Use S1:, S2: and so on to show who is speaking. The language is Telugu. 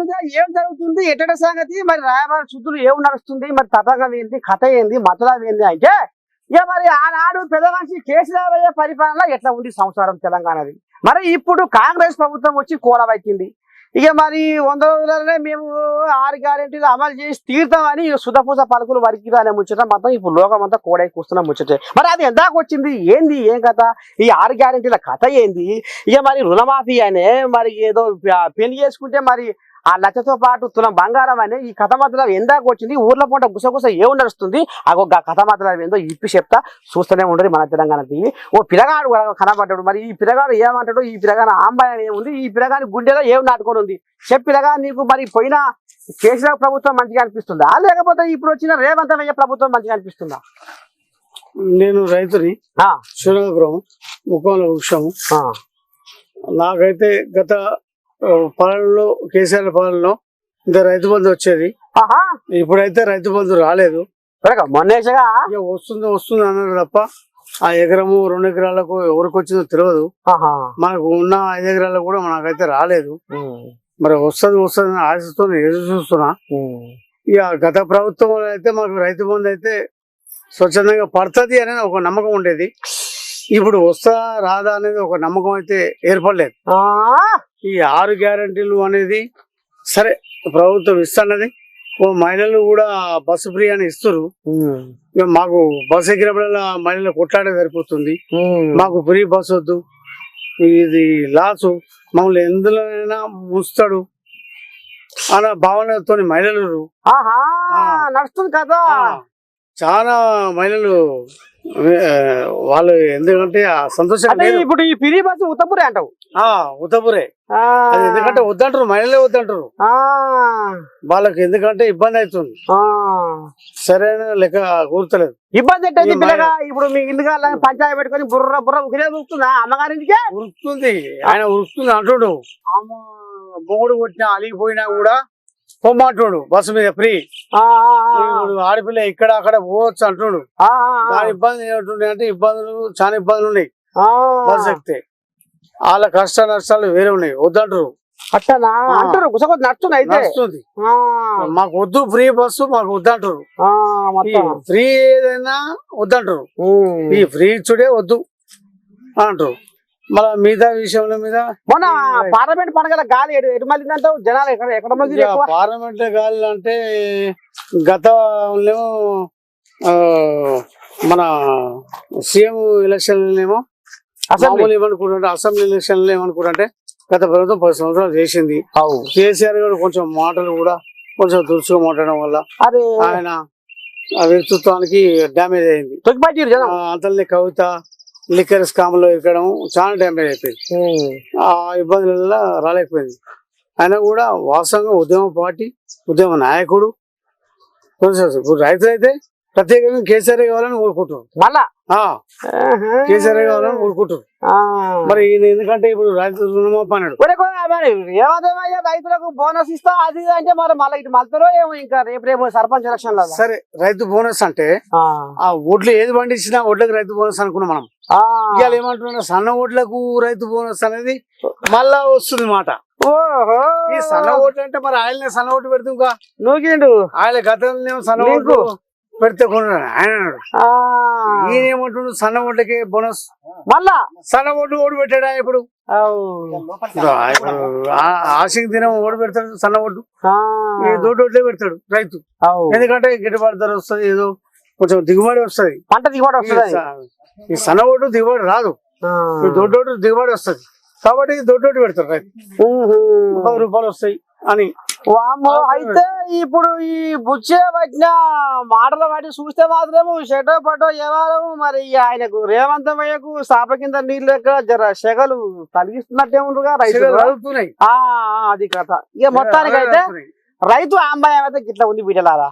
S1: మీద ఏం జరుగుతుంది? ఎట్టట సంగతి? మరి రాయబార శుద్ధులు ఏం నడుస్తుంది? మరి తతంగం ఏంది? కథ ఏంది? మతలం ఏంది? అంటే ఇక మరి ఆనాడు పెద్ద మనిషి కేసీఆర్ పరిపాలన ఎట్లా ఉంది సంసారం తెలంగాణది? మరి ఇప్పుడు కాంగ్రెస్ ప్రభుత్వం వచ్చి కూలబెట్టింది. ఇక మరి వంద రోజులనే మేము ఆరు గ్యారెంటీలు అమలు చేసి తీర్థమని సుధపూస పలుకులు వరికి అనే ముచ్చట మొత్తం ఇప్పుడు లోకం అంతా కోడై కూస్తున్న ముచ్చటే. మరి అది ఎందాక వచ్చింది? ఏంది? ఏం కథ? ఈ ఆరు గ్యారెంటీల కథ ఏంది? ఇక మరి రుణమాఫీ అనే మరి ఏదో పెళ్ళి చేసుకుంటే మరి ఆ లచ్చతో పాటు తులం బంగారం అనే ఈ కథ మాత్రం ఎందాక వచ్చింది. ఊర్ల పూట గుసగుస ఏం నడుస్తుంది? అగో కథ మాత్రం ఏందో ఇప్పి చెప్తా చూస్తూనే ఉండరు మన తెలంగాణ టీవీ. ఓ పిల్లగాడు కనబడ్డాడు. మరి ఈ పిల్లగాడు ఏమంటాడు? ఈ పిల్లగాడు ఆంబాయి ఏముంది? ఈ పిల్లగాని గుండెలో ఏం నాటుకొని ఉంది? చెప్పి పిల్లగా నీకు మరి పోయిన కేసీఆర్ ప్రభుత్వం మంచిగా అనిపిస్తుందా? లేకపోతే ఇప్పుడు వచ్చిన రేవంత్ అయ్య ప్రభుత్వం మంచిగా అనిపిస్తుందా?
S2: నేను రైతుని
S1: ఆ,
S2: శివనగరం ముఖంలో వృక్షము
S1: ఆ,
S2: నాకైతే గత పాలనలో కేసీఆర్ పాలనలో ఇంత రైతు బంధు వచ్చేది. ఇప్పుడైతే రైతు బంధు రాలేదు.
S1: మొన్నేసగా?
S2: ఇక వస్తుంది వస్తుంది అన్నారు తప్ప ఆ ఎకరము రెండు ఎకరాలకు ఎవరికి వచ్చిందో తెలియదు మనకు ఉన్న ఐదు ఎకరాలకు కూడా మనకైతే రాలేదు. మరి వస్తుంది వస్తుంది అని ఆశతో ఎదురు చూస్తున్నా. ఇక గత ప్రభుత్వంలో అయితే మాకు రైతు బంధు అయితే స్వచ్ఛందంగా పడుతుంది అనేది ఒక నమ్మకం ఉండేది. ఇప్పుడు వస్తా రాదా అనేది ఒక నమ్మకం అయితే ఏర్పడలేదు.
S1: ఆ,
S2: ఈ ఆరు గ్యారంటీలు అనేది సరే ప్రభుత్వం ఇస్తున్నది. ఓ మహిళలు కూడా బస్సు ఫ్రీ అని ఇస్తారు మాకు బస్సు ఎక్కినప్పుడల్లా మహిళలు కొట్లాడే సరిపోతుంది. మాకు ఫ్రీ బస్ వద్దు. ఇది లాసు. మమ్మల్ని ఎందులోనైనా ముంచుతాడు అన్న భావనతో మహిళలు.
S1: నడుస్తుంది కదా.
S2: చాలా మహిళలు వాళ్ళు ఎందుకంటే ఆ సంతోషం
S1: ఇప్పుడు ఈ పిరి బస్సు ఉత్తపురే అంటావు?
S2: ఆ, ఉత్తపురే. ఎందుకంటే వద్దంటారు మహిళలే వద్దంటారు.
S1: ఆ,
S2: వాళ్ళకి ఎందుకంటే ఇబ్బంది అవుతుంది.
S1: ఆ.
S2: సరైన లెక్క కూర్చలేదు
S1: ఇబ్బంది ఎట్టయింది పిల్లగా? ఇప్పుడు మీ ఇంటికి పంచాయతీ పెట్టుకొని బుర్ర బుర్ర ఉకిరే చూస్తుందా అమ్మగారింటికి
S2: ఉరుకుతుంది. ఆయన ఉరుకుతుంది అంటుడు. అమ్మ మొగుడు కొట్టినా అలిగిపోయినా కూడా పొమ్మంటుడు బస్సు మీద ఫ్రీ. ఆడపిల్ల ఇక్కడ అక్కడ పోవచ్చు అంటుడు. దాని ఇబ్బంది ఏమిటి అంటే ఇబ్బందులు చాలా ఇబ్బందులు ఉన్నాయి. బస్సు ఎక్కితే. వాళ్ళ కష్ట నష్టాలు వేరే ఉన్నాయి. వద్దంటారు.
S1: అట్టనా. అంటారు నడుస్తుంది అయితే.
S2: నడుస్తుంది. మాకు వద్దు ఫ్రీ బస్సు మాకు వద్దంటారు. ఫ్రీ ఏదైనా వద్దంటారు. ఈ ఫ్రీ ఇచ్చుడే వద్దు. అంటారు. మళ్ళా మిగతా విషయంలో మీద
S1: మొన్న పార్లమెంట్ పండుగల గాలి ఎటు మళ్ళీందంటావు జనాలు ఎక్కడ ఎక్కడ మళ్ళీ
S2: పార్లమెంట్ గాలి అంటే గత మన సీఎం ఎలక్షన్ ఏమో
S1: అసెంబ్లీ
S2: ఏమనుకుంటుంటే అసెంబ్లీ ఎలక్షన్ ఏమనుకుంటుంటే గత ప్రభుత్వం పది సంవత్సరాలు చేసింది. కేసీఆర్ గారు కొంచెం మాటలు కూడా కొంచెం దురుసుగా మాట్లాడడం వల్ల ఆయన వ్యక్తిత్వానికి డ్యామేజ్ అయింది. అంతలోనే కవిత లిక్కర్ స్కామ్లో ఎక్కడం చాలా డ్యామేజ్ అయిపోయింది. ఆ ఇబ్బందుల రాలేకపోయింది ఆయన కూడా వాస్తవంగా ఉద్యమ పార్టీ ఉద్యమ నాయకుడు. ఇప్పుడు రైతులు అయితే ప్రత్యేకంగా కేసీఆర్ కావాలని కోరుకుంటారు
S1: మళ్ళా.
S2: కేసీఆర్ కావాలని కోరుకుంటారు
S1: ఆ.
S2: మరి ఎందుకంటే ఇప్పుడు రైతు
S1: కొ- మరి రైతులకు బోనస్ ఇస్తా అది అంటే మరి మళ్ళీ ఇటు మళ్తారో ఏమో ఇంకా రేపు రేపు సర్పంచ్ ఎలక్షన్లో
S2: సరే రైతు బోనస్ అంటే ఆ. ఓట్లు ఏది పండించినా ఓట్లకు రైతు బోనస్ అనుకున్నాం మనం. ఇవాళ ఏమంటున్నా సన్న ఓట్లకు రైతు బోనస్ అనేది మళ్ళా వస్తుంది మాట.
S1: ఓహో.
S2: ఈ సన్న ఓట్లు అంటే మరి ఆయననే సన్న ఓటు పెడుతుంది ఇంకా
S1: నూకిండు.
S2: ఆయన గతంలో సన్న? ఓట్లు పెడితే కొన్నాడు ఆయన అన్నాడు. ఈయన ఏమంటుండు సన్న ఓట్లకి బోనస్.
S1: మళ్ళా?
S2: సన్న ఓటు ఓటు పెట్టాడా ఇప్పుడు? ఆశకి దినం ఓటు పెడతాడు సన్న ఓటు
S1: ఆ.
S2: ఈ దొడ్డు ఓట్లే పెడతాడు రైతు. ఎందుకంటే గిట్టుబాటు ధర వస్తుంది ఏదో కొంచెం దిగుబడి వస్తుంది.
S1: పంట దిగుబడి వస్తుంది.
S2: ఈ సన్న ఓటు దిగుబడి రాదు. ఈ దొడ్డు ఓటు దిగుబడి వస్తుంది. కాబట్టి దొడ్డు ఓటు పెడతారు రైతు. రూపాయలు వస్తాయి అని.
S1: వామ్మో అయితే ఇప్పుడు ఈ బుచ్చే వచ్చిన మాటలు వాటి చూస్తే మాత్రము షటో పటో ఎవరు మరి ఆయనకు రేవంతమయ్యకు సాప కింద నీళ్ళు లెక్క జర సెగలు తలిగిస్తున్నట్టే ఉండగా రైతు అది కథ. ఇక మొత్తానికి అయితే రైతు ఆంబాయి అయితే గిట్లా ఉంది బిడ్డలారా.